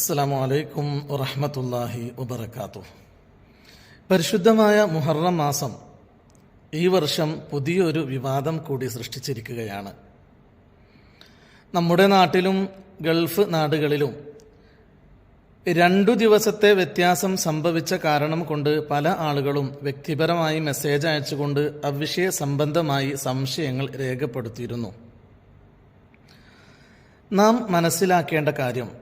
അസ്സാം വലൈക്കും വറഹമത്തല്ലാഹി വബർക്കാത്തു പരിശുദ്ധമായ മുഹറം മാസം ഈ വർഷം പുതിയൊരു വിവാദം കൂടി സൃഷ്ടിച്ചിരിക്കുകയാണ്. നമ്മുടെ നാട്ടിലും ഗൾഫ് നാടുകളിലും രണ്ടു ദിവസത്തെ വ്യത്യാസം സംഭവിച്ച കാരണം കൊണ്ട് പല ആളുകളും വ്യക്തിപരമായി മെസ്സേജ് അയച്ചുകൊണ്ട് അവിഷയ സംബന്ധമായി സംശയങ്ങൾ രേഖപ്പെടുത്തിയിരുന്നു. നാം മനസ്സിലാക്കേണ്ട കാര്യം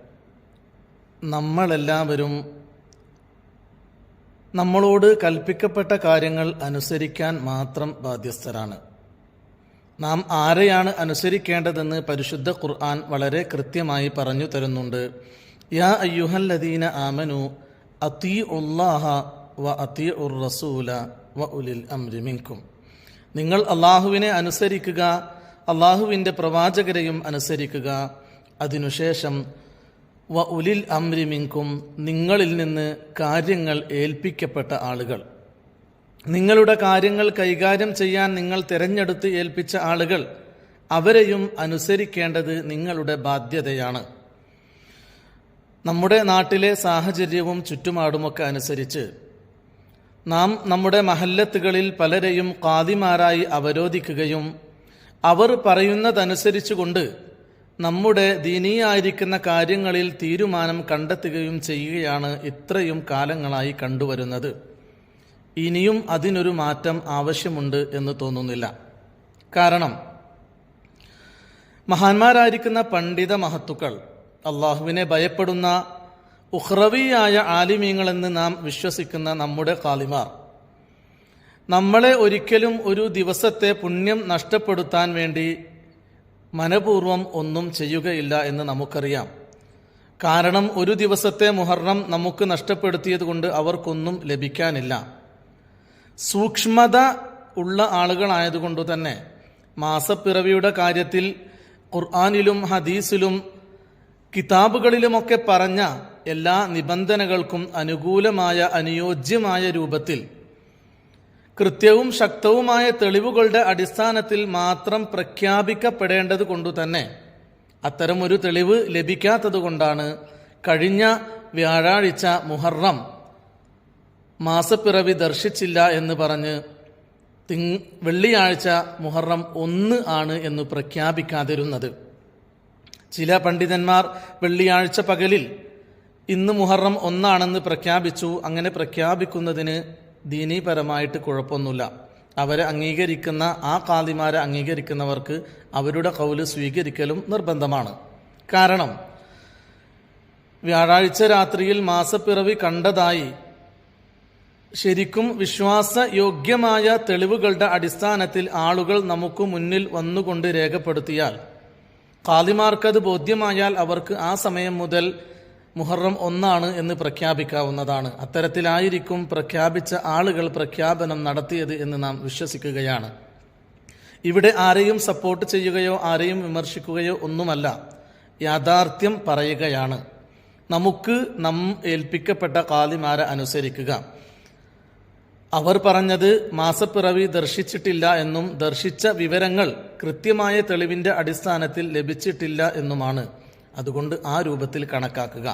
നമ്മളെല്ലാവരും നമ്മളോട് കൽപ്പിക്കപ്പെട്ട കാര്യങ്ങൾ അനുസരിക്കാൻ മാത്രം ബാധ്യസ്ഥരാണ്. നാം ആരെയാണ് അനുസരിക്കേണ്ടതെന്ന് പരിശുദ്ധ ഖുർആൻ വളരെ കൃത്യമായി പറഞ്ഞു തരുന്നുണ്ട്. യാ അയ്യുഹല്ലദീന ആമനു അതി ഉല്ലാഹ വ അതി ഉർ റസൂല വ ഉലിൽ അംരിമിൻകും നിങ്ങൾ അള്ളാഹുവിനെ അനുസരിക്കുക അള്ളാഹുവിന്റെ പ്രവാചകരെയും അനുസരിക്കുക. അതിനുശേഷം വ ഉലിൽ അംരി മിങ്കും നിങ്ങളിൽ നിന്ന് കാര്യങ്ങൾ ഏൽപ്പിക്കപ്പെട്ട ആളുകൾ. നിങ്ങളുടെ കാര്യങ്ങൾ കൈകാര്യം ചെയ്യാൻ നിങ്ങൾ തിരഞ്ഞെടുത്ത് ഏൽപ്പിച്ച ആളുകൾ അവരെയും അനുസരിക്കേണ്ടത് നിങ്ങളുടെ ബാധ്യതയാണ്. നമ്മുടെ നാട്ടിലെ സാഹചര്യവും ചുറ്റുപാടുമൊക്കെ അനുസരിച്ച് നാം നമ്മുടെ മഹല്ലത്തുകളിൽ പലരെയും കാതിമാരായി അവരോധിക്കുകയും അവർ പറയുന്നതനുസരിച്ചുകൊണ്ട് നമ്മുടെ ദീനീയായിരിക്കുന്ന കാര്യങ്ങളിൽ തീരുമാനം കണ്ടെത്തുകയും ചെയ്യുകയാണ് ഇത്രയും കാലങ്ങളായി കണ്ടുവരുന്നത്. ഇനിയും അതിനൊരു മാറ്റം ആവശ്യമുണ്ട് എന്ന് തോന്നുന്നില്ല. കാരണം മഹാന്മാരായിരിക്കുന്ന പണ്ഡിത മഹത്തുക്കൾ അള്ളാഹുവിനെ ഭയപ്പെടുന്ന ഉഹ്റവിയായ ആലിമീങ്ങളെന്ന് നാം വിശ്വസിക്കുന്ന നമ്മുടെ കാലിമാർ നമ്മളെ ഒരിക്കലും ഒരു ദിവസത്തെ പുണ്യം നഷ്ടപ്പെടുത്താൻ വേണ്ടി മനപൂർവം ഒന്നും ചെയ്യുകയില്ല എന്ന് നമുക്കറിയാം. കാരണം ഒരു ദിവസത്തെ മുഹറം നമുക്ക് നഷ്ടപ്പെടുത്തിയത് കൊണ്ട് അവർക്കൊന്നും ലഭിക്കാനില്ല. സൂക്ഷ്മത ഉള്ള ആളുകളായതുകൊണ്ട് തന്നെ മാസപ്പിറവിയുടെ കാര്യത്തിൽ ഖുർആാനിലും ഹദീസിലും കിതാബുകളിലുമൊക്കെ പറഞ്ഞ എല്ലാ നിബന്ധനകൾക്കും അനുകൂലമായ അനുയോജ്യമായ രൂപത്തിൽ കൃത്യവും ശക്തവുമായ തെളിവുകളുടെ അടിസ്ഥാനത്തിൽ മാത്രം പ്രഖ്യാപിക്കപ്പെടേണ്ടത് കൊണ്ടു തന്നെ അത്തരമൊരു തെളിവ് ലഭിക്കാത്തതുകൊണ്ടാണ് കഴിഞ്ഞ വ്യാഴാഴ്ച മുഹറം മാസപ്പിറവി ദർശിച്ചില്ല എന്ന് പറഞ്ഞ് തിങ് വെള്ളിയാഴ്ച മുഹറം ഒന്ന് ആണ് എന്ന് പ്രഖ്യാപിക്കാതിരുന്നത്. ചില പണ്ഡിതന്മാർ വെള്ളിയാഴ്ച പകലിൽ ഇന്ന് മുഹറം ഒന്നാണെന്ന് പ്രഖ്യാപിച്ചു അങ്ങനെ പ്രഖ്യാപിക്കുന്നതിന് ദീനീപരമായിട്ട് കുഴപ്പമൊന്നുമില്ല. അവരെ അംഗീകരിക്കുന്ന ആ കാതിമാരെ അംഗീകരിക്കുന്നവർക്ക് അവരുടെ കൗൽ സ്വീകരിക്കലും നിർബന്ധമാണ്. കാരണം വ്യാഴാഴ്ച രാത്രിയിൽ മാസപ്പിറവി കണ്ടതായി ശരിക്കും വിശ്വാസയോഗ്യമായ തെളിവുകളുടെ അടിസ്ഥാനത്തിൽ ആളുകൾ നമുക്ക് മുന്നിൽ വന്നുകൊണ്ട് രേഖപ്പെടുത്തിയാൽ കാതിമാർക്കത് ബോധ്യമായാൽ അവർക്ക് ആ സമയം മുതൽ മുഹറം ഒന്നാണ് എന്ന് പ്രഖ്യാപിക്കാവുന്നതാണ്. അത്തരത്തിലായിരിക്കും പ്രഖ്യാപിച്ച ആളുകൾ പ്രഖ്യാപനം നടത്തിയത് എന്ന് നാം വിശ്വസിക്കുകയാണ്. ഇവിടെ ആരെയും സപ്പോർട്ട് ചെയ്യുകയോ ആരെയും വിമർശിക്കുകയോ ഒന്നുമല്ല. യാഥാർത്ഥ്യം പറയുകയാണ്. നമുക്ക് നം ഏൽപ്പിക്കപ്പെട്ട കാലിമാരെ അനുസരിക്കുക. അവർ പറഞ്ഞത് മാസപ്പിറവി ദർശിച്ചിട്ടില്ല എന്നും ദർശിച്ച വിവരങ്ങൾ കൃത്യമായ തെളിവിന്റെ അടിസ്ഥാനത്തിൽ ലഭിച്ചിട്ടില്ല എന്നുമാണ്. അതുകൊണ്ട് ആ രൂപത്തിൽ കണക്കാക്കുക.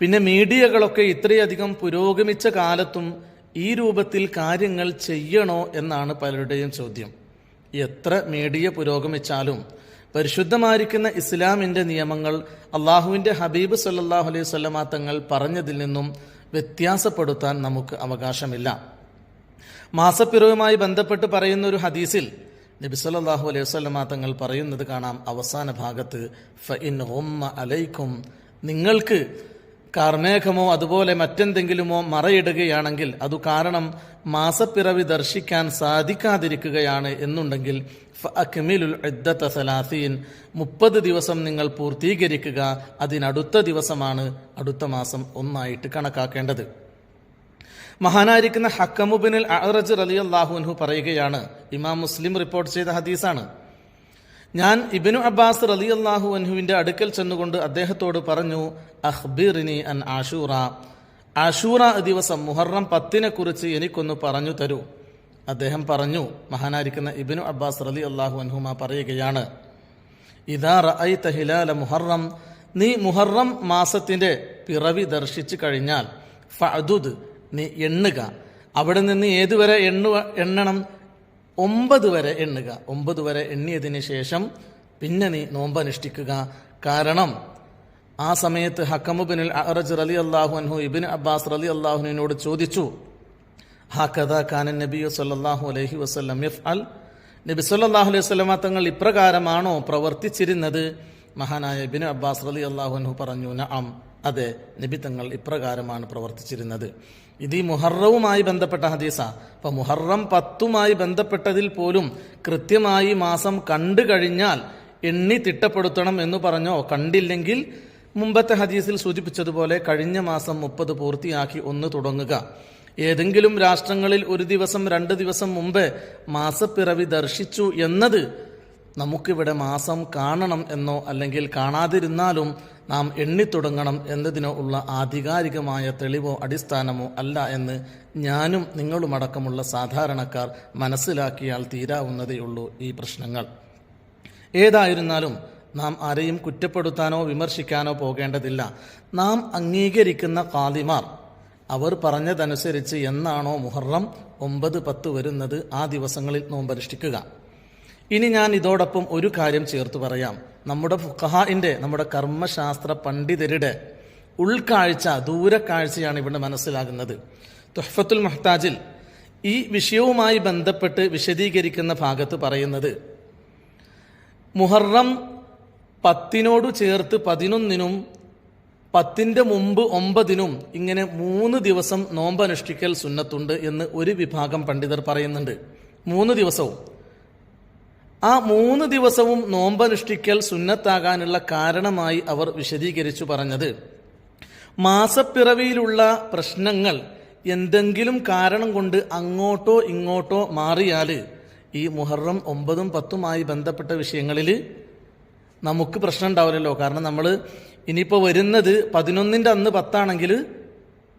പിന്നെ മീഡിയകളൊക്കെ ഇത്രയധികം പുരോഗമിച്ച കാലത്തും ഈ രൂപത്തിൽ കാര്യങ്ങൾ ചെയ്യണോ എന്നാണ് പലരുടെയും ചോദ്യം. എത്ര മീഡിയ പുരോഗമിച്ചാലും പരിശുദ്ധമായിരിക്കുന്ന ഇസ്ലാമിന്റെ നിയമങ്ങൾ അള്ളാഹുവിന്റെ ഹബീബ് സല്ലാഹു അലൈഹി സ്വല്ലമാ തങ്ങൾ പറഞ്ഞതിൽ നിന്നും വ്യത്യാസപ്പെടുത്താൻ നമുക്ക് അവകാശമില്ല. മാസപ്പിറവുമായി ബന്ധപ്പെട്ട് പറയുന്ന ഒരു ഹദീസിൽ നബി സല്ലല്ലാഹു അലൈഹി വസല്ലമ തങ്ങൾ പറയുന്നത് കാണാം അവസാന ഭാഗത്ത് ഫ ഇൻ ഹൊമ്മ അലൈക്കും. നിങ്ങൾക്ക് കാർമേഘമോ അതുപോലെ മറ്റെന്തെങ്കിലുമോ മറയിടുകയാണെങ്കിൽ അതു കാരണം മാസപ്പിറവി ദർശിക്കാൻ സാധിക്കാതിരിക്കുകയാണ് എന്നുണ്ടെങ്കിൽ അക്മിലുൽ ഇദ്ദത്ത സലാസീൻ. മുപ്പത് ദിവസം നിങ്ങൾ പൂർത്തീകരിക്കുക അതിനടുത്ത ദിവസമാണ് അടുത്ത മാസം ഒന്നായിട്ട് കണക്കാക്കേണ്ടത്. മഹാനായിരിക്കുന്ന ഹക്കമുബിനിൽ അഹ്റജ് അലി അള്ളാഹുൻഹു പറയുകയാണ്. ഇമാം മുസ്ലിം റിപ്പോർട്ട് ചെയ്ത ഹദീസാണ്. ഞാൻ ഇബിനു അബ്ബാസ് അലി അള്ളാഹു അൻഹുവിന്റെ അടുക്കൽ ചെന്നുകൊണ്ട് അദ്ദേഹത്തോട് പറഞ്ഞു അഹ്ബിറിനി അൻ ആഷൂറ ആഷൂറ ദിവസം മുഹറം പത്തിനെ കുറിച്ച് എനിക്കൊന്ന് പറഞ്ഞു തരൂ. അദ്ദേഹം പറഞ്ഞു മഹാനായിരിക്കുന്ന ഇബിനു അബ്ബാസ് അലി അള്ളാഹു അൻഹുമ പറയുകയാണ് ഇതാ റഅയ്ത ഹിലാല മുഹറം. നീ മുഹറം മാസത്തിന്റെ പിറവി ദർശിച്ചു കഴിഞ്ഞാൽ ഫഅദുദ് നീ എണ്ണുക. അവിടെ നിന്ന് ഏതുവരെ എണ്ണു എണ്ണണം? ഒമ്പത് വരെ എണ്ണുക. ഒമ്പത് വരെ എണ്ണിയതിന് ശേഷം പിന്നെ നീ നോമ്പനുഷ്ഠിക്കുക കാരണം ആ സമയത്ത് ഹക്കമുബിനിൽ അറജ് റലി അള്ളാഹു അൻഹു ഇബിൻ അബ്ബാസ് റലി അള്ളാഹുനോട് ചോദിച്ചു ഹാക്കഥ ഖാനൻ നബിയു സല്ലല്ലാഹു അലഹി വസ്ലം എഫ് അൽ നബി സല്ലല്ലാഹു അലൈഹി വസല്ലമ തങ്ങൾ ഇപ്രകാരമാണോ പ്രവർത്തിച്ചിരുന്നത്? മഹാനായ ഇബിൻ അബ്ബാസ് റലി അള്ളാഹു അൻഹു പറഞ്ഞു നഅം. അതെ നബി തങ്ങൾ ഇപ്രകാരമാണ് പ്രവർത്തിച്ചിരുന്നത്. ഇത് ഈ മുഹറവുമായി ബന്ധപ്പെട്ട ഹദീസ. അപ്പൊ മുഹറം പത്തുമായി ബന്ധപ്പെട്ടതിൽ പോലും കൃത്യമായി മാസം കണ്ടു കഴിഞ്ഞാൽ എണ്ണി തിട്ടപ്പെടുത്തണം എന്ന് പറഞ്ഞോ? കണ്ടില്ലെങ്കിൽ മുമ്പത്തെ ഹദീസിൽ സൂചിപ്പിച്ചതുപോലെ കഴിഞ്ഞ മാസം മുപ്പത് പൂർത്തിയാക്കി ഒന്ന് തുടങ്ങുക. ഏതെങ്കിലും രാഷ്ട്രങ്ങളിൽ ഒരു ദിവസം രണ്ട് ദിവസം മുമ്പ് മാസപ്പിറവി ദർശിച്ചു എന്നത് നമുക്കിവിടെ മാസം കാണണം എന്നോ അല്ലെങ്കിൽ കാണാതിരുന്നാലും നാം എണ്ണിത്തുടങ്ങണം എന്നതിനോ ഉള്ള ആധികാരികമായ തെളിവോ അടിസ്ഥാനമോ അല്ല എന്ന് ഞാനും നിങ്ങളുമടക്കമുള്ള സാധാരണക്കാർ മനസ്സിലാക്കിയാൽ തീരാവുന്നതേയുള്ളൂ ഈ പ്രശ്നങ്ങൾ. ഏതായിരുന്നാലും നാം ആരെയും കുറ്റപ്പെടുത്താനോ വിമർശിക്കാനോ പോകേണ്ടതില്ല. നാം അംഗീകരിക്കുന്ന കാലിമാർ അവർ പറഞ്ഞതനുസരിച്ച് എന്നാണോ മുഹറം ഒമ്പത് പത്ത് വരുന്നത് ആ ദിവസങ്ങളിൽ നോമ്പനുഷ്ഠിക്കുക. ഇനി ഞാൻ ഇതോടൊപ്പം ഒരു കാര്യം ചേർത്ത് പറയാം. നമ്മുടെ ഫുഖഹാന്റെ നമ്മുടെ കർമ്മശാസ്ത്ര പണ്ഡിതരുടെ ഉൾക്കാഴ്ച ദൂരക്കാഴ്ചയാണ് ഇവിടെ മനസ്സിലാകുന്നത്. തുഹഫത്തുൽ മഹ്താജിൽ ഈ വിഷയവുമായി ബന്ധപ്പെട്ട് വിശദീകരിക്കുന്ന ഭാഗത്ത് പറയുന്നത് മുഹറം പത്തിനോട് ചേർത്ത് പതിനൊന്നിനും പത്തിന്റെ മുമ്പ് ഒമ്പതിനും ഇങ്ങനെ മൂന്ന് ദിവസം നോമ്പനുഷ്ഠിക്കൽ സുന്നത്തുണ്ട് എന്ന് ഒരു വിഭാഗം പണ്ഡിതർ പറയുന്നുണ്ട്. മൂന്ന് ദിവസവും. ആ മൂന്ന് ദിവസവും നോമ്പനുഷ്ഠിക്കൽ സുന്നത്താകാനുള്ള കാരണമായി അവർ വിശദീകരിച്ചു പറഞ്ഞത്. മാസപ്പിറവിയിലുള്ള പ്രശ്നങ്ങൾ എന്തെങ്കിലും കാരണം കൊണ്ട് അങ്ങോട്ടോ ഇങ്ങോട്ടോ മാറിയാൽ ഈ മുഹറം ഒമ്പതും പത്തുമായി ബന്ധപ്പെട്ട വിഷയങ്ങളിൽ നമുക്ക് പ്രശ്നം ഉണ്ടാവില്ലല്ലോ. കാരണം നമ്മൾ ഇനിയിപ്പോൾ വരുന്നത് പതിനൊന്നിന്റെ അന്ന് പത്താണെങ്കിൽ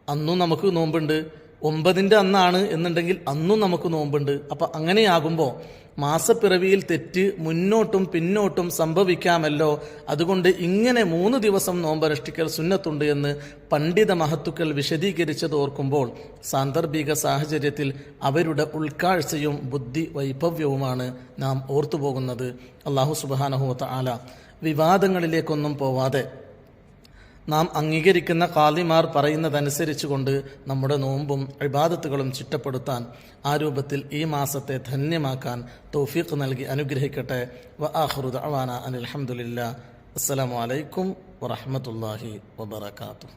അന്നും നമുക്ക് നോമ്പുണ്ട്. ഒമ്പതിന്റെ അന്നാണ് എന്നുണ്ടെങ്കിൽ അന്നും നമുക്ക് നോമ്പുണ്ട്. അപ്പം അങ്ങനെയാകുമ്പോൾ മാസപ്പിറവിയിൽ തെറ്റ് മുന്നോട്ടും പിന്നോട്ടും സംഭവിക്കാമല്ലോ. അതുകൊണ്ട് ഇങ്ങനെ മൂന്ന് ദിവസം നോമ്പനുഷ്ഠിക്കൽ സുന്നത്തുണ്ട് എന്ന് പണ്ഡിത മഹത്തുക്കൾ വിശദീകരിച്ചത് ഓർക്കുമ്പോൾ സാന്ദർഭിക സാഹചര്യത്തിൽ അവരുടെ ഉൾക്കാഴ്ചയും ബുദ്ധി വൈഭവ്യവുമാണ് നാം ഓർത്തുപോകുന്നത്. അള്ളാഹു സുബാനഹുവത്ത ആല വിവാദങ്ങളിലേക്കൊന്നും പോവാതെ നാം അംഗീകരിക്കുന്ന കാലിമാർ പറയുന്നതനുസരിച്ചുകൊണ്ട് നമ്മുടെ നോമ്പും ഇബാദത്തുകളും ചിട്ടപ്പെടുത്താൻ ആ രൂപത്തിൽ ഈ മാസത്തെ ധന്യമാക്കാൻ തൗഫീഖ് നൽകി അനുഗ്രഹിക്കട്ടെ. വ ആഹ്റുദ് അവാന അനിൽഹമുല്ല അലൈക്കും വറഹമത്തല്ലാഹി വബർക്കാത്തു